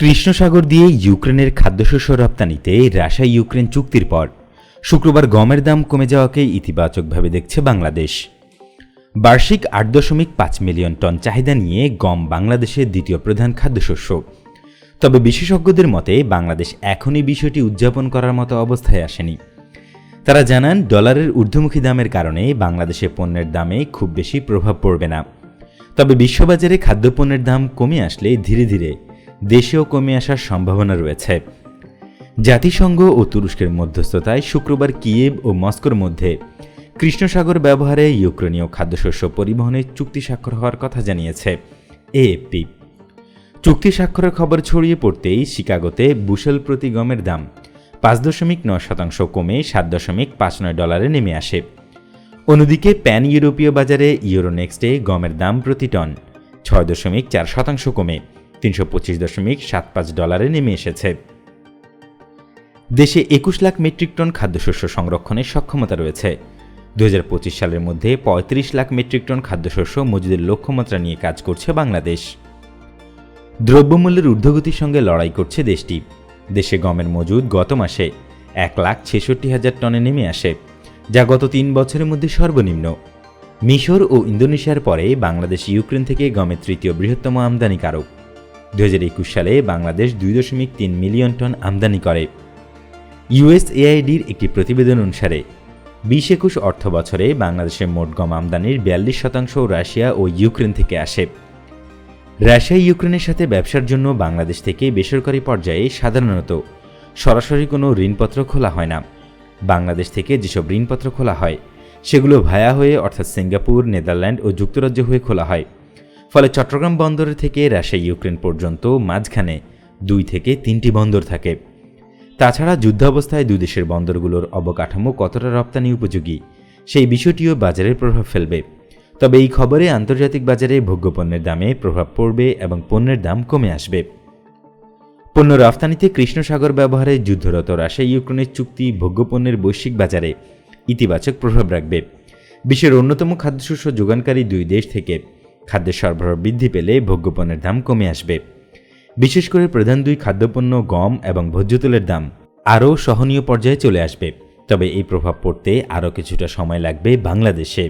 কৃষ্ণসাগর দিয়ে ইউক্রেনের খাদ্যশস্য রপ্তানিতে রাশিয়া ইউক্রেন চুক্তির পর শুক্রবার গমের দাম কমে যাওয়াকে ইতিবাচকভাবে দেখছে বাংলাদেশ। বার্ষিক আট দশমিক পাঁচ মিলিয়ন টন চাহিদা নিয়ে গম বাংলাদেশের দ্বিতীয় প্রধান খাদ্যশস্য। তবে বিশেষজ্ঞদের মতে, বাংলাদেশ এখনই বিষয়টি উদযাপন করার মতো অবস্থায় আসেনি। তারা জানান, ডলারের ঊর্ধ্বমুখী দামের কারণে বাংলাদেশে পণ্যের দামে খুব বেশি প্রভাব পড়বে না। তবে বিশ্ববাজারে খাদ্যপণ্যের দাম কমে আসলে ধীরে ধীরে দেশেও কমে আসার সম্ভাবনা রয়েছে। জাতিসংঘ ও তুরস্কের মধ্যস্থতায় শুক্রবার কিয়েভ ও মস্কোর মধ্যে কৃষ্ণসাগর ব্যবহারে ইউক্রেনীয় খাদ্যশস্য পরিবহনে চুক্তি স্বাক্ষর হওয়ার কথা জানিয়েছে এএফপি। চুক্তি স্বাক্ষরের খবর ছড়িয়ে পড়তেই শিকাগোতে বুশেল প্রতি গমের দাম পাঁচ দশমিক নয় শতাংশ কমে সাত দশমিক পাঁচ নয় ডলারে নেমে আসে। অন্যদিকে প্যান ইউরোপীয় বাজারে ইউরোনেক্সটে গমের দাম প্রতি টন ছয় দশমিক চার শতাংশ কমে। তিনশো পঁচিশ দশমিক সাত পাঁচ ডলারে নেমে এসেছে। দেশে একুশ লাখ মেট্রিক টন খাদ্যশস্য সংরক্ষণের সক্ষমতা রয়েছে। দু হাজার পঁচিশ সালের মধ্যে ৩৫ লাখ মেট্রিক টন খাদ্যশস্য মজুদের লক্ষ্যমাত্রা নিয়ে কাজ করছে বাংলাদেশ। দ্রব্যমূল্যের ঊর্ধ্বগতির সঙ্গে লড়াই করছে দেশটি। দেশে গমের মজুদ গত মাসে এক লাখ ছেষট্টি হাজার টনে নেমে আসে, যা গত তিন বছরের মধ্যে সর্বনিম্ন। মিশর ও ইন্দোনেশিয়ার পরে বাংলাদেশ ইউক্রেন থেকে গমের তৃতীয় বৃহত্তম আমদানিকারক। দু হাজার একুশ সালে বাংলাদেশ দুই দশমিক তিন মিলিয়ন টন আমদানি করে। ইউএসএআইডির একটি প্রতিবেদন অনুসারে, বিশ একুশ অর্থ বছরে বাংলাদেশের মোট গম আমদানির বিয়াল্লিশ শতাংশ রাশিয়া ও ইউক্রেন থেকে আসে। রাশিয়া ইউক্রেনের সাথে ব্যবসার জন্য বাংলাদেশ থেকে বেসরকারি পর্যায়ে সাধারণত সরাসরি কোনো ঋণপত্র খোলা হয় না। বাংলাদেশ থেকে যেসব ঋণপত্র খোলা হয়, সেগুলো ভায়া হয়ে অর্থাৎ সিঙ্গাপুর, নেদারল্যান্ড ও যুক্তরাজ্য হয়ে খোলা হয়। ফলে চট্টগ্রাম বন্দরের থেকে রাশিয়া ইউক্রেন পর্যন্ত মাঝখানে দুই থেকে তিনটি বন্দর থাকে। তাছাড়া যুদ্ধাবস্থায় দুই দেশের বন্দরগুলোর অবকাঠামো কতটা রপ্তানি উপযোগী, সেই বিষয়টিও বাজারে প্রভাব ফেলবে। তবে এই খবরে আন্তর্জাতিক বাজারে ভোগ্যপণ্যের দামে প্রভাব পড়বে এবং পণ্যের দাম কমে আসবে। পণ্য রফতানিতে কৃষ্ণসাগর ব্যবহারে যুদ্ধরত রাশিয়া ইউক্রেনের চুক্তি ভোগ্যপণ্যের বৈশ্বিক বাজারে ইতিবাচক প্রভাব রাখবে। বিশ্বের অন্যতম খাদ্যশস্য যোগানকারী দুই দেশ থেকে খাদ্যের সরবরাহ বৃদ্ধি পেলে ভোগ্যপণ্যের দাম কমে আসবে। বিশেষ করে প্রধান দুই খাদ্যপণ্য গম এবং ভোজ্য তেলের দাম আরও সহনীয় পর্যায়ে চলে আসবে। তবে এই প্রভাব পড়তে আরও কিছুটা সময় লাগবে বাংলাদেশে।